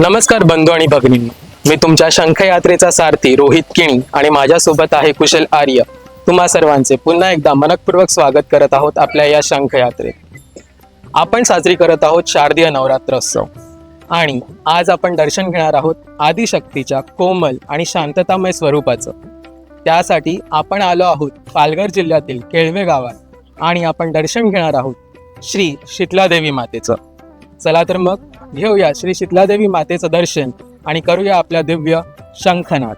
नमस्कार बंधू आणि भगिनी. मी तुमच्या शंखयात्रेचा सारथी रोहित किणी आणि माझ्यासोबत आहे कुशल आर्य. तुम्हा सर्वांचे पुन्हा एकदा मनकपूर्वक स्वागत करत आहोत आपल्या या शंखयात्रेत. आपण साजरी करत आहोत शारदीय नवरात्रोत्सव. आणि आज आपण दर्शन घेणार आहोत आदिशक्तीच्या कोमल आणि शांततामय स्वरूपाचं. त्यासाठी आपण आलो आहोत पालघर जिल्ह्यातील केळवे गावात. आणि आपण दर्शन घेणार आहोत श्री शीतलादेवी मातेचं. चला तर मग घेऊया श्री शीतलादेवी मातेचं दर्शन आणि करूया आपल्या दिव्य शंखनाद.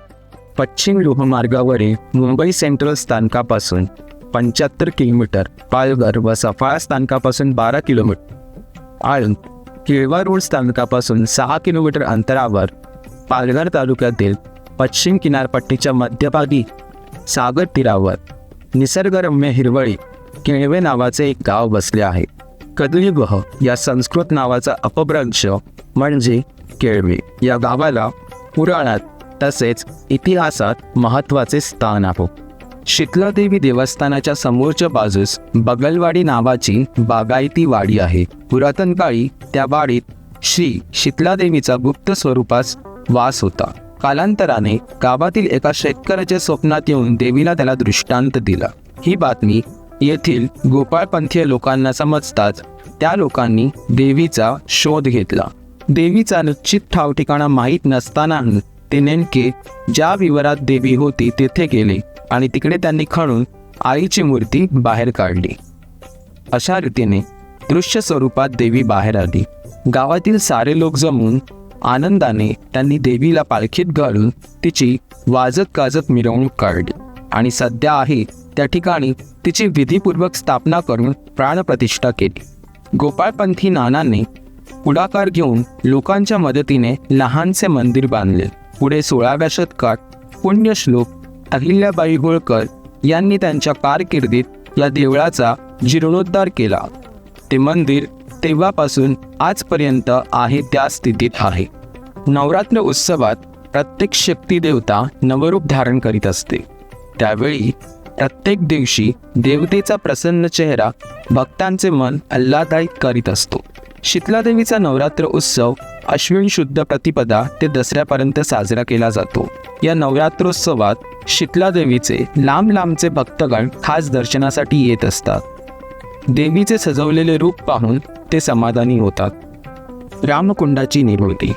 पश्चिम लोहमार्गावरील मुंबई सेंट्रल स्थानकापासून पंच्याहत्तर किलोमीटर पालघर व सफाळा स्थानकापासून बारा किलोमीटर आळंद केळवा रोड स्थानकापासून सहा किलोमीटर अंतरावर पालघर तालुक्यातील पश्चिम किनारपट्टीच्या मध्यभागी सागर तीरावर निसर्गरम्य हिरवळी केळवे नावाचे एक गाव बसले आहे. कदलीगह या संस्कृत नावाचा अपभ्रंश म्हणजे केळवे. या गावाला पुराणात तसेच इतिहासात महत्त्वाचे स्थान आहे. शीतलादेवी देवस्थानाच्या समोरच्या बाजूस बगलवाडी नावाची बागायती वाडी आहे. पुरातन काळी त्या वाडीत श्री शीतलादेवीचा गुप्त स्वरूपास वास होता. कालांतराने गावातील एका शेतकऱ्याच्या स्वप्नात येऊन देवीला त्याला दृष्टांत दिला. ही बातमी येथील गोपाळपंथीय लोकांना समजताच त्या लोकांनी देवीचा शोध घेतला. देवीचा निश्चित ठाव ठिकाणा माहीत नसताना ते नेमके ज्या विवरात देवी होती तेथे गेले आणि तिकडे त्यांनी खणून आईची मूर्ती बाहेर काढली. अशा रीतीने दृश्य स्वरूपात देवी बाहेर आली. गावातील सारे लोक जमून आनंदाने त्यांनी देवीला पालखीत घालून तिची वाजत गाजत मिरवणूक काढली. आणि सध्या आहे त्या ठिकाणी तिची विधीपूर्वक स्थापना करून प्राणप्रतिष्ठा केली. गोपाळपंथी नानांनी पुढाकार घेऊन लोकांच्या मदतीने लहानसे मंदिर बांधले. पुढे सोळाव्या शतकात पुण्यश्लोक अहिल्याबाई होळकर यांनी त्यांच्या कारकिर्दीत या देवळाचा जीर्णोद्धार केला. ते मंदिर तेव्हापासून आजपर्यंत आहे त्या स्थितीत आहे. नवरात्र उत्सवात प्रत्येक शक्ती देवता नवरूप धारण करीत असते. त्यावेळी प्रत्येक दिवशी देवतेचा प्रसन्न चेहरा भक्तांचे मन आल्हादायित करीत असतो. शीतलादेवीचा नवरात्र उत्सव अश्विन शुद्ध प्रतिपदा ते दसऱ्यापर्यंत साजरा केला जातो. या नवरात्रोत्सवात शीतलादेवीचे लांब लांबचे भक्तगण खास दर्शनासाठी येत असतात. देवीचे सजवलेले रूप पाहून ते समाधानी होतात. रामकुंडाची निर्मिती.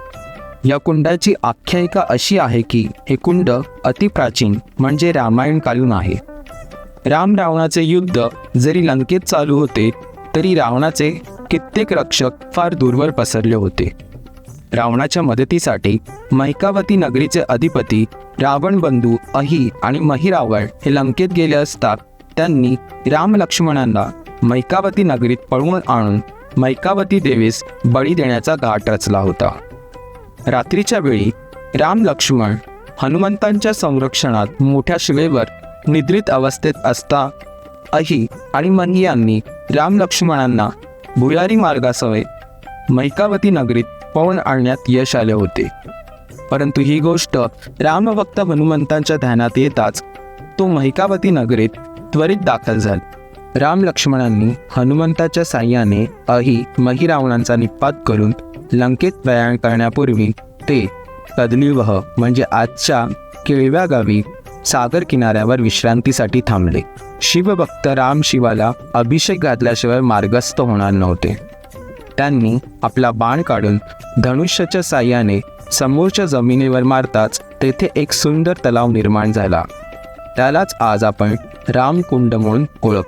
या कुंडाची आख्यायिका अशी आहे की हे कुंड अतिप्राचीन म्हणजे रामायणकालीन आहे. राम रावणाचे युद्ध जरी लंकेत चालू होते तरी रावणाचे कित्येक रक्षक फार दूरवर पसरले होते. रावणाच्या मदतीसाठी मैकावती नगरीचे अधिपती रावण बंधू अही आणि महिरावळ हे लंकेत गेले असता त्यांनी राम लक्ष्मणांना मैकावती नगरीत पळवून आणून मैकावती देवीस बळी देण्याचा घाट रचला होता. रात्रीच्या वेळी राम लक्ष्मण हनुमंतांच्या संरक्षणात मोठ्या शिवेवर निद्रित अवस्थेत असता. अही आणि मनी यांनी राम लक्ष्मणांना भुयारी मार्गासह मैकावती नगरीत पवन आणण्यात यश आले होते. परंतु ही गोष्ट रामभक्त हनुमंतांच्या ध्यानात येताच तो महिकावती नगरीत त्वरित दाखल झाला. राम लक्ष्मणांनी हनुमंताच्या साह्याने अही महिरावणांचा निपात करून लंकेत प्रयाण करण्यापूर्वी ते कदलीवह म्हणजे आजच्या केळव्या गावी सागर किनाऱ्यावर विश्रांतीसाठी थांबले. शिवभक्त राम शिवाला अभिषेक घातल्याशिवाय मार्गस्थ होणार नव्हते. त्यांनी आपला बाण काढून धनुष्याच्या साह्याने समोरच्या जमिनीवर मारताच तेथे एक सुंदर तलाव निर्माण झाला. त्यालाच आज आपण रामकुंड म्हणून ओळख.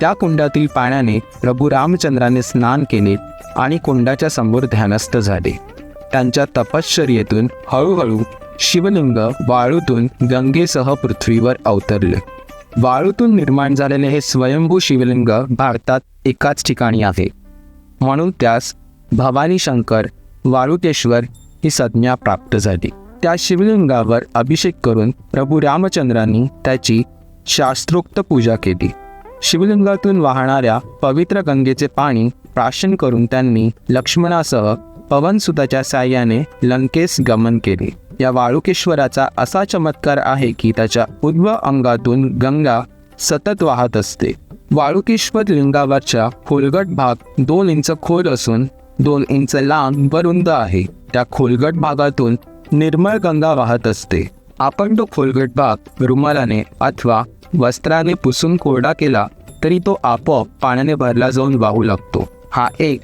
त्या कुंडातील पाण्याने प्रभू रामचंद्राने स्नान केले आणि कुंडाच्या समोर ध्यानस्थ झाले. त्यांच्या तपश्चर्येतून हळूहळू शिवलिंग वाळूतून गंगेसह पृथ्वीवर अवतरले. वाळूतून निर्माण झालेले हे स्वयंभू शिवलिंग भारतात एकाच ठिकाणी आहे. म्हणून त्यास भवानी शंकर वाळुकेश्वर ही संज्ञा प्राप्त झाली. त्या शिवलिंगावर अभिषेक करून प्रभू रामचंद्रांनी त्याची शास्त्रोक्त पूजा केली. शिवलिंगातून वाहणाऱ्या पवित्र गंगेचे पाणी प्राशन करून त्यांनी लक्ष्मणासह पवनसुताच्या साह्याने लंकेस गमन केले. या वाळुकेश्वराचा असा चमत्कार आहे की त्याच्या उद्व अंगातून गंगा सतत वाहत असते. वाळुकेश्वर लिंगावरच्या खोलगट भाग दोन इंच खोल असून दोन इंच लांब व रुंद आहे. त्या खोलगट भागातून निर्मळ गंगा वाहत असते. आपण तो खोलगट भाग रुमालाने अथवा वस्त्राने पुसून कोरडा केला तरी तो आपोआप पाण्याने भरला जाऊन वाहू लागतो. हा एक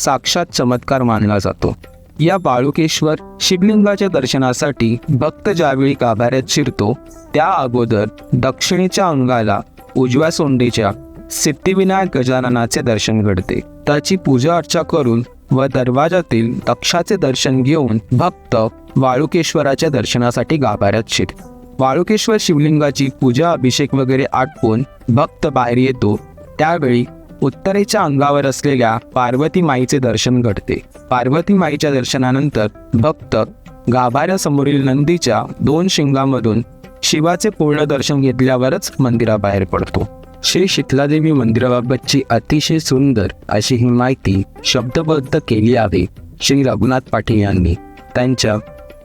साक्षात चमत्कार मानला जातो. या बाळुकेश्वर शिवलिंगाच्या दर्शनासाठी भक्त ज्यावेळी गाभाऱ्यात शिरतो त्या अगोदर दक्षिणेच्या अंगाला उजव्या सोंडीच्या सिद्धिविनायक गजाननाचे दर्शन घडते. त्याची पूजा अर्चा करून व दरवाजातील दक्षाचे दर्शन घेऊन भक्त वाळुकेश्वराच्या दर्शनासाठी गाभाऱ्यात शिर. वाळुकेश्वर शिवलिंगाची पूजा अभिषेक वगैरे आटपून भक्त बाहेर येतो. त्यावेळी उत्तरेच्या अंगावर असलेल्या पार्वती माईचे दर्शन घडते. पार्वती माईच्या दर्शनानंतर भक्त गाभाऱ्यासमोरील नंदीच्या दोन शिंगामधून शिवाचे पूर्ण दर्शन घेतल्यावरच मंदिराबाहेर पडतो. श्री शीतलादेवी मंदिराबाबतची अतिशय सुंदर अशी ही माहिती शब्दबद्ध केली आहे श्री रघुनाथ पाटील यांनी. त्यांच्या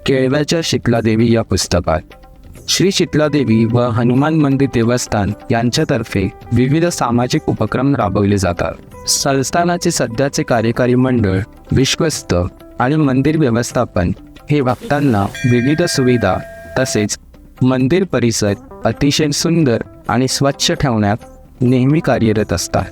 केळव्याच्या शीतलादेवी या पुस्तकात. श्री शीतलादेवी व हनुमान मंदिर देवस्थान यांच्यातर्फे विविध सामाजिक उपक्रम राबवले जातात. संस्थानाचे सध्याचे कार्यकारी मंडळ विश्वस्त आणि मंदिर व्यवस्थापन हे भक्तांना विविध सुविधा तसेच मंदिर परिसर अतिशय सुंदर आणि स्वच्छ ठेवण्यात नेहमी कार्यरत असतात.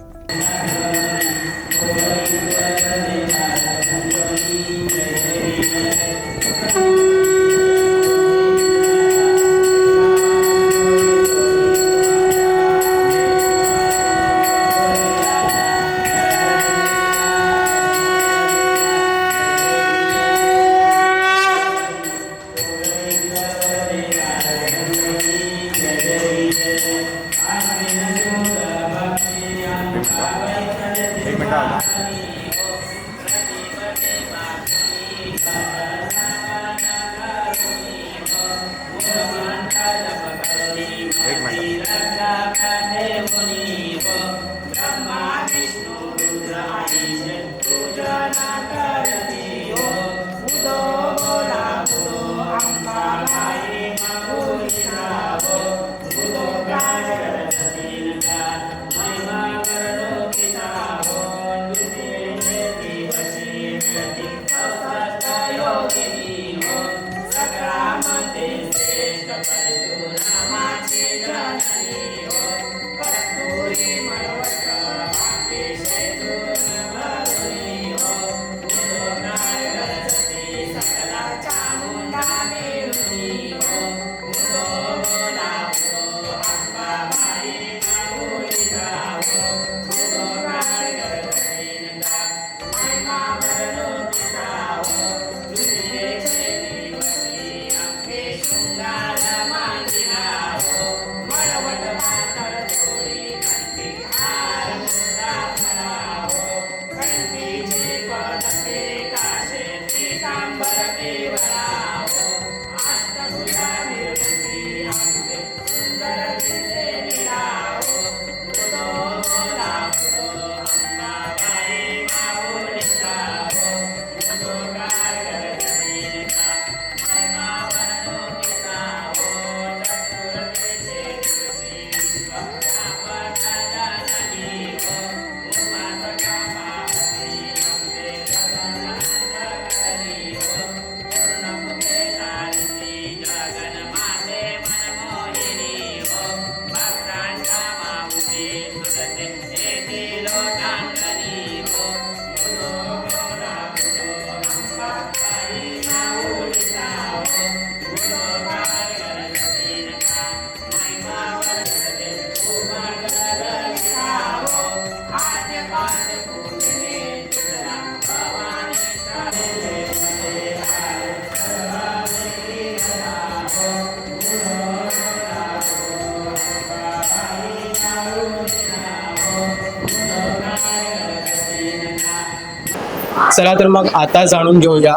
चला तर मग आता जाणून घेऊया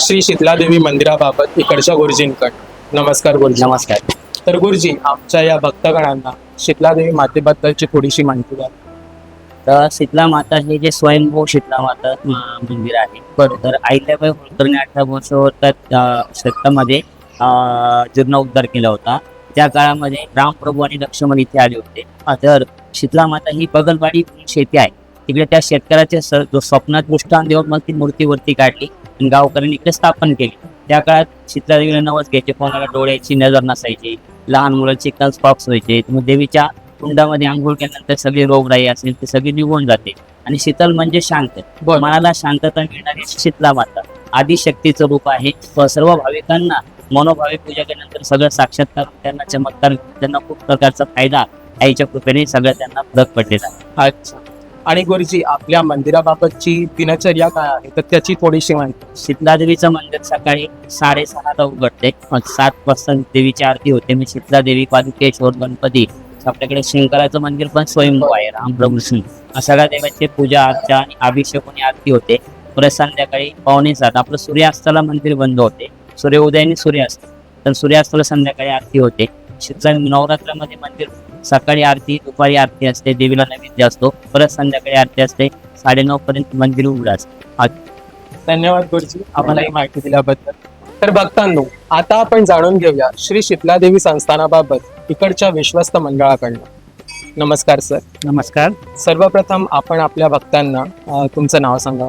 श्री शीतलादेवी मंदिराबाबत इकडच्या गुरुजींकडे नमस्कार गुरुजी. नमस्कार. तर गुरुजी आमच्या या भक्तगणांना शीतलादेवी मातेबद्दलची थोडीशी माहिती द्या. तर शीतला माता हे जे स्वयंभू शीतला माता मंदिर आहे. तर अहिल्याबाई होळकरने अठरा वर्ष होतात शेतामध्ये जीर्णोद्धार केला होता. त्या काळामध्ये रामप्रभू आणि लक्ष्मण इथे आले होते. तर शीतला माता ही बगलवाडी शेती आहे. तिकडे त्या शेतकऱ्याचे स- जो स्वप्नात दृष्टांत देऊन मग ती मूर्ती वरती काढली आणि गावकऱ्यांनी इकडे स्थापन केली. त्या काळात शीतलादेवीला नवस घ्यायचे कोणाला डोळ्याची नजर नसायची लहान मुलांचे कल्स पॉक्स व्हायचे मग देवीच्या कुंडामध्ये आंघोळ केल्यानंतर सगळी रोगराई असेल ती सगळी निघून जाते. आणि शीतल म्हणजे शांत. मनाला शांतता मिळणारी शीतला माता. आदिशक्तीचं रूप आहे. सर्व भाविकांना मनोभावी पूजा केल्यानंतर सगळं साक्षात्कार त्यांना चमत्कार त्यांना खूप प्रकारचा फायदा आईच्या कृपेने सगळं त्यांना फरक पडलेला अच्छा. आणि गुरुजी आपल्या मंदिराबाबतची दिनचर्या काय आहे? तर त्याची थोडीशी माहिती. शीतलादेवीचं मंदिर सकाळी साडेसहाला उघडते. सात वाजता देवीची आरती होते. मी शीतलादेवी पादुकेश्वर गणपती आपल्याकडे शंकराचं मंदिर पण स्वयंभू आहे. रामप्रभू सगळ्या देवाची पूजा अर्चा आणि अभिषेक आणि आरती होते. परत संध्याकाळी पावणे सात आपलं सूर्यास्ताला मंदिर बंद होते. सूर्योदय आणि सूर्यास्त. तर सूर्यास्ताला संध्याकाळी आरती होते. शीतला नवरात्रामध्ये मंदिर सकाळी आरती दुपारी आरती असते देवीला नैवेद्य असतो परत संध्याकाळी आरती असते साडेनऊ पर्यंत मंदिर उघडं असतं. धन्यवाद गुरुजी आम्हाला ही माहिती दिल्याबद्दल. तर भक्तांनो आता आपण जाणून घेऊया श्री शीतलादेवी संस्थानाबाबत इकडच्या विश्वस्त मंडळाकडनं. नमस्कार सर. नमस्कार. सर्वप्रथम आपण आपल्या भक्तांना अं, तुमचं नाव सांगा.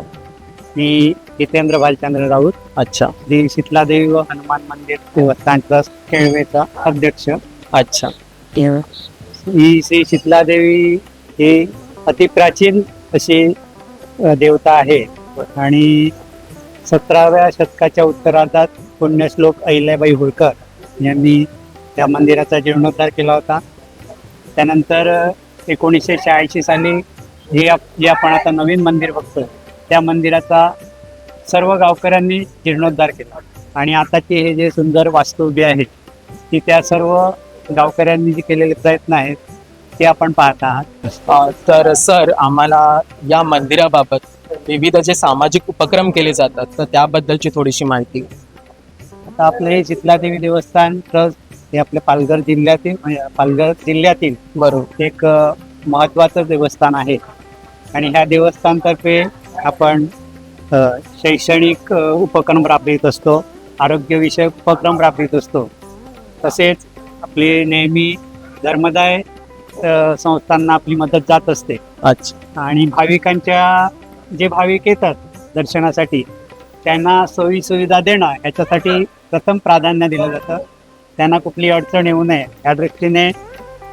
मी जितेंद्र भालचंद्र राऊत. अच्छा. श्री शीतलादेवी व हनुमान मंदिर देवस्थान ट्रस्ट केळवेचा अध्यक्ष. अच्छा. ही श्री शीतलादेवी ही अतिप्राचीन अशी देवता आहे आणि सतराव्या शतकाच्या उत्तरार्धात पुण्यश्लोक अहिल्याबाई होळकर यांनी त्या मंदिराचा जीर्णोद्धार केला होता. त्यानंतर एकोणीसशे शहाऐंशी साली हे आप- जे आपण आता नवीन मंदिर बघतोय. त्या मंदिराचा सर्व गावकऱ्यांनी जीर्णोद्धार केला. आणि आताचे हे जे सुंदर वास्तू उभी आहे ती त्या सर्व गावकऱ्यांनी जे केलेले प्रयत्न आहेत ते आपण पाहत आहात. तर सर आम्हाला या मंदिराबाबत विविध जे सामाजिक उपक्रम केले जातात तर त्याबद्दलची थोडीशी माहिती. आता आपलं हे शीतलादेवी देवस्थान ट्रस्ट हे आपल्या पालघर जिल्ह्यातील म्हणजे पालघर जिल्ह्यातील बरोबर. एक अ, महत्त्वाचं देवस्थान आहे. आणि ह्या देवस्थानतर्फे आपण शैक्षणिक उपक्रम राबवित असतो आरोग्यविषयक उपक्रम राबवित असतो. तसेच आपली नेहमी धर्मदाय संस्थांना आपली मदत जात असते. अच्छा. आणि भाविकांच्या जे भाविक येतात दर्शनासाठी त्यांना सोयी सुविधा देणं याच्यासाठी प्रथम प्राधान्य दिलं जातं. त्यांना कुठली अडचण येऊ नये या दृष्टीने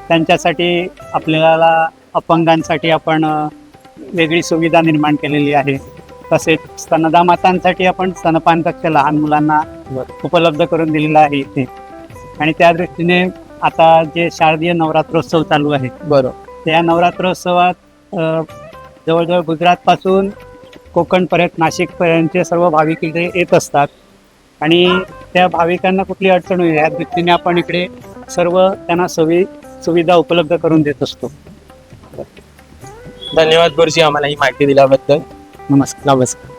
त्यांच्यासाठी आपल्याला अपंगांसाठी आपण वेगळी सुविधा निर्माण केलेली आहे. तसेच स्तनदा मातांसाठी आपण स्तनपान कक्ष लहान मुलांना उपलब्ध करून दिलेला आहे इथे. आणि त्या दृष्टीने आता जे शारदीय नवरात्रोत्सव चालू आहे बरोबर त्या नवरात्रोत्सवात जवळजवळ गुजरातपासून कोकणपर्यंत नाशिकपर्यंतचे सर्व भाविक इकडे येत असतात आणि त्या भाविकांना कुठली अडचण होईल या दृष्टीने आपण इकडे सर्व त्यांना सोयी सुविधा उपलब्ध करून देत असतो. धन्यवाद गुरुजी आम्हाला ही माहिती दिल्याबद्दल. नमस्कार. नमस्कार.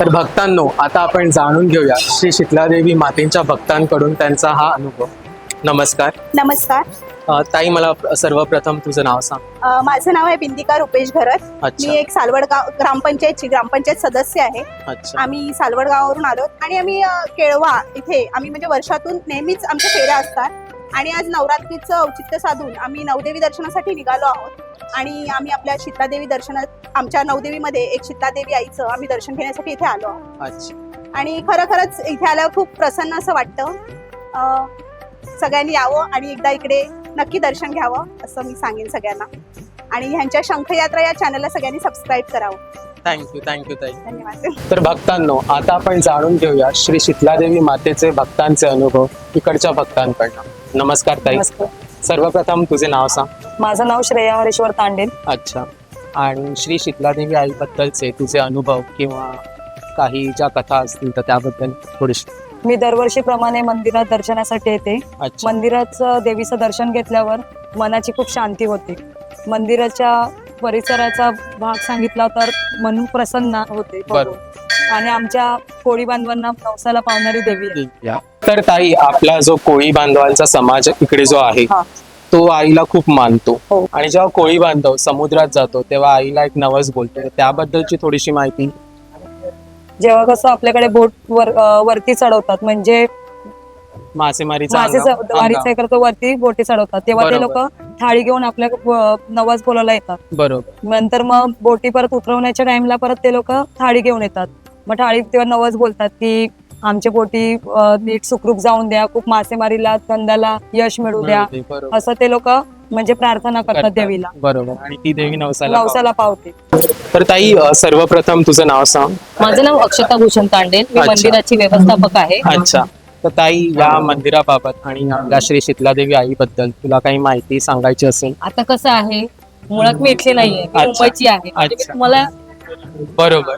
तर भक्तांनो आता आपण जाणून घेऊया श्री शीतलादेवी मातेच्या भक्तांकडून त्यांचा हा अनुभव. नमस्कार. नमस्कार. अ, ताई मला सर्वप्रथम तुझं नाव सांग. अ, माझं नाव आहे बिंदिका रुपेश घरत. मी एक सालवड गाव ग्रामपंचायतची ग्रामपंचायत सदस्य आहे. अच्छा. आम्ही सालवड गावावरून आलो आणि आम्ही अ, केळवा इथे आम्ही म्हणजे वर्षातून नेहमीच आमच्या फेऱ्या असतात. आणि आज नवरात्रीचं औचित्य साधून आम्ही नवदेवी दर्शनासाठी निघालो आहोत. आणि आम्ही आपल्या शीतलादेवी दर्शनात आमच्या नवदेवीमध्ये एक शीतलादेवी आईचं आम्ही दर्शन घेण्यासाठी इथे आलो आहोत. अच्छा. आणि खरोखरच इथे आल्यावर खूप प्रसन्न असं वाटतं. अ, सगळ्यांनी यावं आणि एकदा इकडे नक्की दर्शन घ्यावं असं मी सांगेन सगळ्यांना. आणि ह्यांच्या शंखयात्रा या चॅनलला सगळ्यांनी सबस्क्राईब करावं. थँक्यू थँक्यू ताई. धन्यवाद. तर भक्तांनो आता आपण जाणून घेऊया श्री शीतलादेवी मातेचे भक्तांचे अनुभव इकडच्या भक्तांकडनं. नमस्कार ताई. नमस्कार. सर्वप्रथम तुझे नाव सांग. माझं नाव श्रेया हरेश्वर तांडेल. अच्छा. आणि श्री शीतलादेवी आईबद्दलचे तुझे अनुभव किंवा काही ज्या कथा असतील तर त्याबद्दल थोडीशी. मी दरवर्षीप्रमाणे मंदिरात दर्शनासाठी येते. अच्छा. मंदिराचं देवीचं दर्शन घेतल्यावर मनाची खूप शांती होते. मंदिराच्या परिसराचा भाग सांगितला तर मन प्रसन्न होते. आणि आमच्या कोळी बांधवांना नवसाला पावणारी देवी आहे. तर ताई आपला जो कोळी बांधवांचा समाज इकडे जो आहे हा. तो आईला खूप मानतो हो. आणि जेव्हा कोळी बांधव समुद्रात जातो तेव्हा आईला एक नवस बोलतो तर त्याबद्दलची थोडीशी माहिती जेव्हा कसं आपल्याकडे बोट वर अं, वरती चढवतात म्हणजे मासेमारीचा वारीचा. करतो वरती बोटी चढवतात तेव्हा ते बरोबर. लोक थाळी घेऊन आपल्या अ, नवाज बोलायला येतात बरोबर नंतर मग बोटी परत उतरवण्याच्या टाइमला परत ते लोक थाळी घेऊन येतात मग थाळी तेव्हा नवस बोलतात की आमच्या अ, नीट सुखरूप जाऊन द्या खूप मासेमारीला धंद्याला यश मिळू द्या. बरोबर. असं ते लोक म्हणजे प्रार्थना करतात करतात. देवीला. बरोबर. आणि ती देवी नवसाला नवसाला पावते. तर ताई अ, सर्वप्रथम तुझं नाव सांग. माझं नाव अक्षता भूषण तांडेल मी अच्छा. मंदिराची व्यवस्थापक आहे. अच्छा. तर ताई या मंदिराबाबत आणि आपल्या श्री शीतलादेवी आईबद्दल तुला काही माहिती सांगायची असेल? आता कसं आहे मुळात मी इथली नाहीये. मी अच्छा. मुंबईची आहे. म्हणजे मी अच्छा. तुम्हाला बरोबर.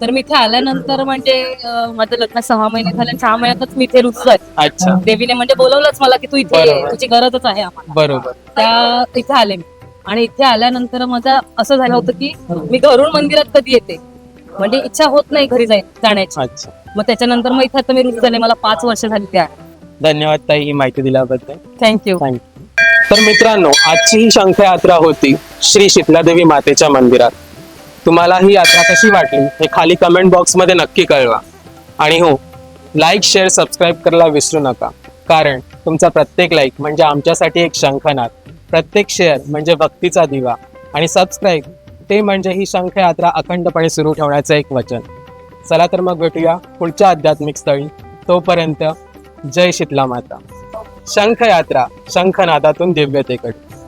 तर मी इथे आल्यानंतर म्हणजे अं, माझं लग्न सहा महिने झाले सहा महिन्यातच मी इथे रुजलोय अच्छा. देवीने म्हणजे बोलवलंच मला की तू इथे ये, बरोबर. तुझी गरजच आहे आम्हाला. बरोबर. त्या इथे आले मी. आणि इथे आल्यानंतर माझं असं झालं होतं की मी घरून मंदिरात कधी येते? म्हणजे इच्छा होत नाही घरी जाय जाण्याची. अच्छा. मग त्याच्यानंतर मग इथे आता मी रुज झाले. मला पाच वर्ष झाली त्या. धन्यवाद ताई ही माहिती दिल्याबद्दल. थँक्यू थँक्यू तर मित्रांनो आजची ही शंखयात्रा होती श्री शीतलादेवी मातेच्या मंदिरात. तुम्हाला ही यात्रा कशी वाटली हे खाली कमेंट बॉक्समध्ये नक्की कळवा. आणि हो लाईक शेअर सबस्क्राईब करायला विसरू नका. कारण तुमचा प्रत्येक लाईक म्हणजे आमच्यासाठी एक शंखनाद. प्रत्येक शेअर म्हणजे भक्तीचा दिवा. आणि सबस्क्राईब ते म्हणजे ही शंख यात्रा अखंडपणे सुरू ठेवण्याचं एक वचन. चला तर मग भेटूया पुढच्या आध्यात्मिक स्थळी. तोपर्यंत जय शीतला माता. शंखयात्रा शंखनादातून दिव्यतेकडे